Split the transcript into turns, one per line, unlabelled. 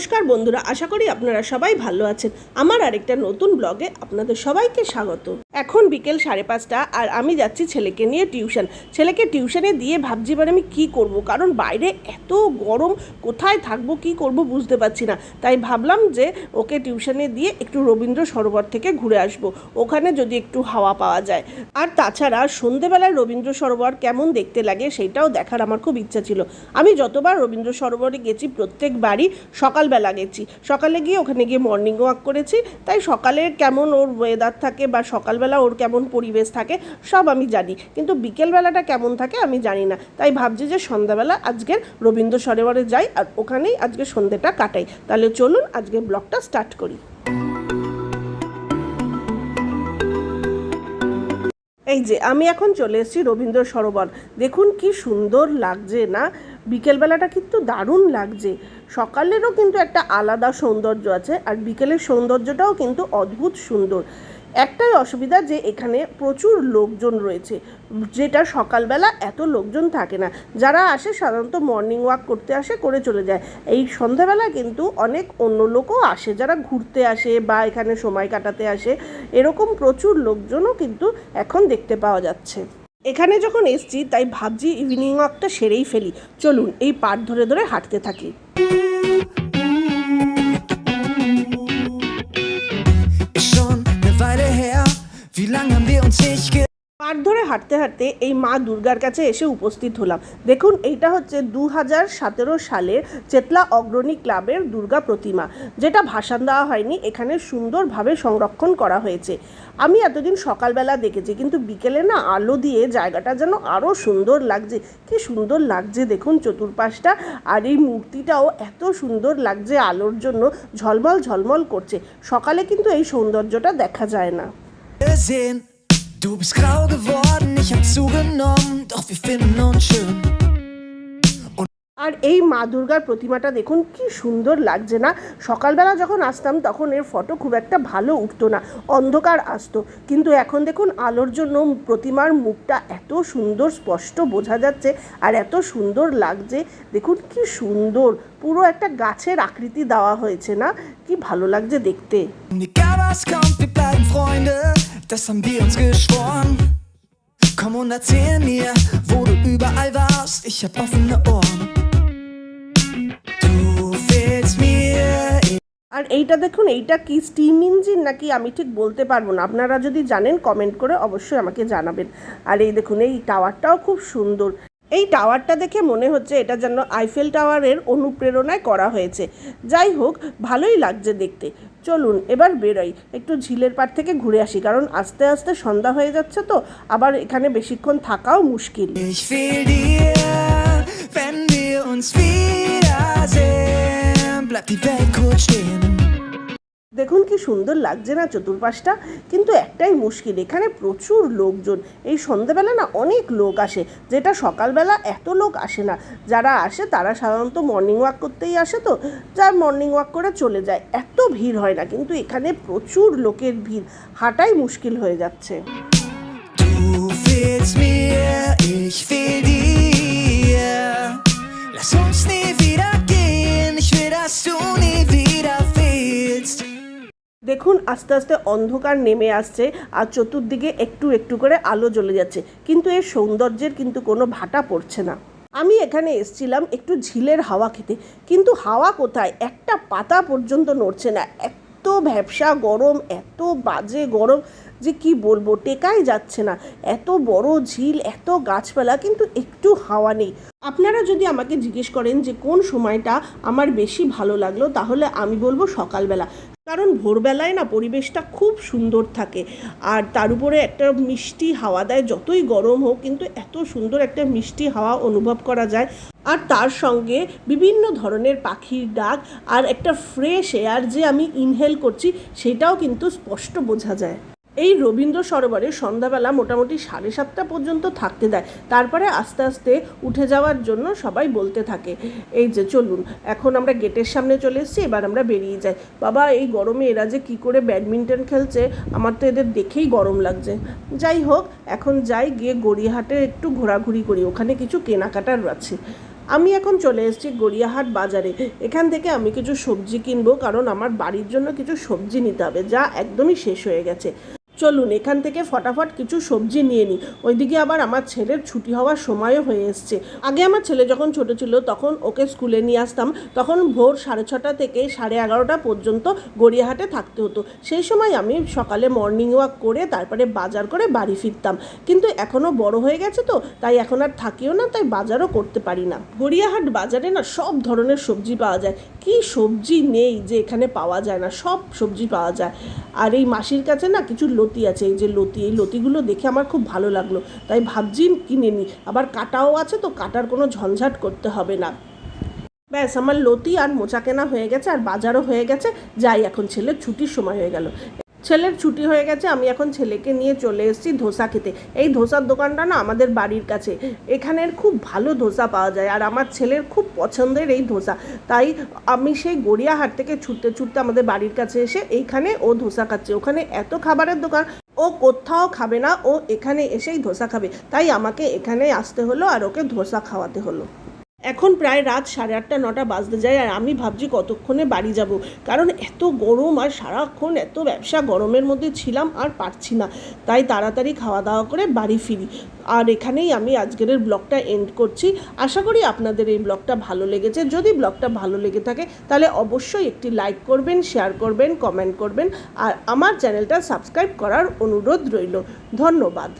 নমস্কার বন্ধুরা, আশা করি আপনারা সবাই ভালো আছেন। আমার আরেকটা নতুন ব্লগে আপনাদের সবাইকে স্বাগত। এখন বিকেল সাড়ে পাঁচটা আর আমি যাচ্ছি ছেলেকে নিয়ে টিউশন। ছেলেকে টিউশনে দিয়ে ভাবছি এবার আমি কি করব? কারণ বাইরে এত গরম, কোথায় থাকব, কি করব বুঝতে পারছি না। তাই ভাবলাম যে ওকে টিউশনে দিয়ে একটু রবীন্দ্র সরোবর থেকে ঘুরে আসব। ওখানে যদি একটু হাওয়া পাওয়া যায়। আর তাছাড়া সন্ধেবেলায় রবীন্দ্র সরোবর কেমন দেখতে লাগে সেটাও দেখার আমার খুব ইচ্ছা ছিল। আমি যতবার রবীন্দ্র সরোবরে গেছি প্রত্যেকবারই সকালবেলা গেছি। সকালে গিয়ে ওখানে গিয়ে মর্নিং ওয়াক করেছি। তাই সকালে কেমন ওর ওয়েদার থাকে বা সকালবেলা ওর কেমন পরিবেশ থাকে, সব আমি জানি। কিন্তু বিকেলবেলাটা কেমন থাকে আমি জানি না। তাই ভাবছি যে সন্ধ্যাবেলা আজকের রবীন্দ্র সরোবরে যাই আর ওখানেই আজকে সন্ধ্যেটা কাটাই। তাহলে চলুন আজকে ব্লগটা স্টার্ট করি। এই যে, আমি এখন চলে এসেছি রবীন্দ্র সরোবর। দেখুন কি সুন্দর লাগছে না? বিকেলবেলাটা কিন্তু দারুণ লাগছে। সকালেরও কিন্তু একটা আলাদা সৌন্দর্য আছে আর বিকেলের সৌন্দর্যটাও কিন্তু অদ্ভুত সুন্দর। একটাই অসুবিধা যে এখানে প্রচুর লোকজন রয়েছে, যেটা সকালবেলা এত লোকজন থাকে না। যারা আসে সাধারণত মর্নিং ওয়াক করতে আসে, করে চলে যায়। এই সন্ধ্যাবেলা কিন্তু অনেক অন্য লোকও আসে, যারা ঘুরতে আসে বা এখানে সময় কাটাতে আসে, এরকম প্রচুর লোকজনও কিন্তু এখন দেখতে পাওয়া যাচ্ছে। এখানে যখন এসছি, তাই ভাবছি ইভিনিং ওয়াকটা সেরেই ফেলি। চলুন, এই পাট ধরে ধরে হাঁটতে থাকি।
Wie lange haben wir uns nicht ge
পাট ধরে হাঁটতে হাঁটতে এই মা দুর্গার কাছে এসে উপস্থিত হলাম। দেখুন, এইটা হচ্ছে দু হাজার সতেরো সালের চেতলা অগ্রণী ক্লাবের দুর্গা প্রতিমা, যেটা ভাসান দেওয়া হয়নি, এখানে সুন্দরভাবে সংরক্ষণ করা হয়েছে। আমি এতদিন সকালবেলা দেখেছি, কিন্তু বিকেলে না আলো দিয়ে জায়গাটা যেন আরও সুন্দর লাগছে। কি সুন্দর লাগছে দেখুন চতুর্পাশটা, আর এই মূর্তিটাও এত সুন্দর লাগছে আলোর জন্য, ঝলমল ঝলমল করছে। সকালে কিন্তু এই সৌন্দর্যটা দেখা যায় না।
Gesehen. Du bist grau geworden, ich hab zugenommen, doch wir finden uns schön.
আর এই মা দুর্গার প্রতিমাটা দেখুন কি সুন্দর লাগছে না? সকালবেলা যখন আসতাম তখন এর ফটো খুব একটা ভালো উঠতো না অন্ধকার আসতো। কিন্তু এখন দেখুন আলোর জন্য প্রতিমার মুখটা এত সুন্দর স্পষ্ট বোঝা যাচ্ছে আর এত সুন্দর লাগছে। দেখুন কি সুন্দর পুরো একটা গাছের আকৃতি দেওয়া হয়েছে না? কি ভালো লাগছে দেখতে।
Das haben wir uns geschworen. Komm und erzähl mir, wo du überall warst, ich hab offene Ohren. Du fehlst mir,
আর এইটা দেখুন এইটা কি স্টিম ইঞ্জিন নাকি আমি ঠিক বলতে পারব না আপনারা যদি জানেন কমেন্ট করে অবশ্যই আমাকে জানাবেন আর এই দেখুন এই টাওয়ারটাও খুব সুন্দর এই টাওয়ারটা দেখে মনে হচ্ছে এটা যেন আইফেল টাওয়ারের অনুপ্রেরণায় করা হয়েছে যাই হোক, ভালোই লাগছে দেখতে চলুন, এবার বেরোই একটু ঝিলের পাড় থেকে ঘুরে আসি, কারণ আস্তে আস্তে সন্ধ্যা হয়ে যাচ্ছে তো, আবার এখানে বেশিক্ষণ থাকাও মুশকিল.
Bleibt die Welt kurz stehen.
দেখুন কি সুন্দর লাগছে না চতুর্পাশটা? কিন্তু একটাই মুশকিল, এখানে প্রচুর লোকজন। এই সন্ধ্যেবেলা না অনেক লোক আসে, যেটা সকালবেলা এত লোক আসে না। যারা আসে তারা সাধারণত মর্নিং ওয়াক করতেই আসে তো, যার মর্নিং ওয়াক করে চলে যায়। এত ভিড় হয় না, কিন্তু এখানে প্রচুর লোকের ভিড়, হাঁটাই মুশকিল হয়ে যাচ্ছে.
Lass uns
দেখুন, আস্তে আস্তে অন্ধকার নেমে আসছে আর চতুর্দিকে একটু একটু করে আলো জ্বলে যাচ্ছে। কিন্তু এর সৌন্দর্যের কিন্তু কোনো ভাটা পড়ছে না। আমি এখানে এসছিলাম একটু ঝিলের হাওয়া খেতে। কিন্তু হাওয়া কোথায়? একটা পাতা পর্যন্ত নড়ছে না। এত ভ্যাবসা গরম, এত বাজে গরম যে কি বলব, টেকাই যাচ্ছে না। এত বড় ঝিল, এত গাছপালা, কিন্তু একটু হাওয়া নেই। আপনারা যদি আমাকে জিজ্ঞেস করেন যে কোন সময়টা আমার বেশি ভালো লাগল, তাহলে আমি বলব সকালবেলা। কারণ ভোরবেলায় না পরিবেশটা খুব সুন্দর থাকে। আর তার উপরে একটা মিষ্টি হাওয়া দেয়, যতই গরম হোক, কিন্তু এত সুন্দর একটা মিষ্টি হাওয়া অনুভব করা যায়। আর তার সঙ্গে বিভিন্ন ধরনের পাখির ডাক আর একটা ফ্রেশ এয়ার যে আমি ইনহেল করছি, সেটাও কিন্তু স্পষ্ট বোঝা যায়। এই রবীন্দ্র সরোবরে সন্ধ্যাবেলা মোটামুটি সাড়ে সাতটা পর্যন্ত থাকতে দেয়। তারপরে আস্তে আস্তে উঠে যাওয়ার জন্য সবাই বলতে থাকে, এই যে চলুন, এখন আমরা গেটের সামনে চলে এসেছি, এবার আমরা বেরিয়ে যাই। বাবা, এই গরমে এরা যে কী করে ব্যাডমিন্টন খেলছে, আমার তো এদের দেখেই গরম লাগছে। যাই হোক, এখন যাই, গিয়ে গড়িয়াহাটে একটু ঘোরাঘুরি করি, ওখানে কিছু কেনাকাটার আছে। আমি এখন চলে এসেছি গড়িয়াহাট বাজারে। এখান থেকে আমি কিছু সবজি কিনবো, কারণ আমার বাড়ির জন্য কিছু সবজি নিতে হবে, যা একদমই শেষ হয়ে গেছে। চলুন, এখান থেকে ফটাফট কিছু সবজি নিয়ে নিই। ওইদিকে আবার আমার ছেলের ছুটি হওয়ার সময়ও হয়ে এসছে। আগে আমার ছেলে যখন ছোট ছিল, তখন ওকে স্কুলে নিয়ে আসতাম। তখন ভোর সাড়ে ছটা থেকে সাড়ে এগারোটা পর্যন্ত গড়িয়াহাটে থাকতে হতো। সেই সময় আমি সকালে মর্নিং ওয়াক করে তারপরে বাজার করে বাড়ি ফিরতাম। কিন্তু এখনও বড় হয়ে গেছে তো, তাই এখন আর থাকিও না, তাই বাজারও করতে পারি না। গড়িয়াহাট বাজারে না সব ধরনের সবজি পাওয়া যায়। কি সবজি নেই যে এখানে পাওয়া যায় না, সব সবজি পাওয়া যায়। আর এই মাসির কাছে না কিছু লতি আছে, এই যে লতি, এই লতিগুলো দেখে আমার খুব ভালো লাগল। তাই ভাবছি কিনে নিই আবার কাটাও আছে তো কাটার কোনো ঝঞ্ঝাট করতে হবে না। ব্যাস, আমার লতি আর মোচা কেনা হয়ে গেছে, আর বাজারও হয়ে গেছে। যাই, এখন ছেলে ছুটির সময় হয়ে গেল। ছেলের ছুটি হয়ে গেছে, আমি এখন ছেলেকে নিয়ে চলে এসেছি ধোসা খেতে। এই ধোসার দোকানটা না আমাদের বাড়ির কাছে। এখানের খুব ভালো ধোসা পাওয়া যায় আর আমার ছেলের খুব পছন্দের এই ধোসা। তাই আমি সেই গড়িয়াহাট থেকে ছুটতে ছুটতে আমাদের বাড়ির কাছে এসে এইখানে ও ধোসা খাচ্ছে। ওখানে এত খাবারের দোকান, ও কোথাও খাবে না, ও এখানে এসেই ধোসা খাবে। তাই আমাকে এখানে আসতে হলো আর ওকে ধোসা খাওয়াতে হলো। এখন প্রায় রাত সাড়ে আটটা, নটা বাজতে যায় আর আমি ভাবছি কতক্ষণে বাড়ি যাব। কারণ এত গরম আর সারাক্ষণ এত ব্যবসা গরমের মধ্যে ছিলাম আর পারছি না। তাই তাড়াতাড়ি খাওয়া দাওয়া করে বাড়ি ফিরি। আর এখানেই আমি আজকের ব্লগটা এন্ড করছি। আশা করি আপনাদের এই ব্লগটা ভালো লেগেছে। যদি ব্লগটা ভালো লেগে থাকে, তাহলে অবশ্যই একটি লাইক করবেন শেয়ার করবেন কমেন্ট করবেন। আর আমার চ্যানেলটা সাবস্ক্রাইব করার অনুরোধ রইল। ধন্যবাদ।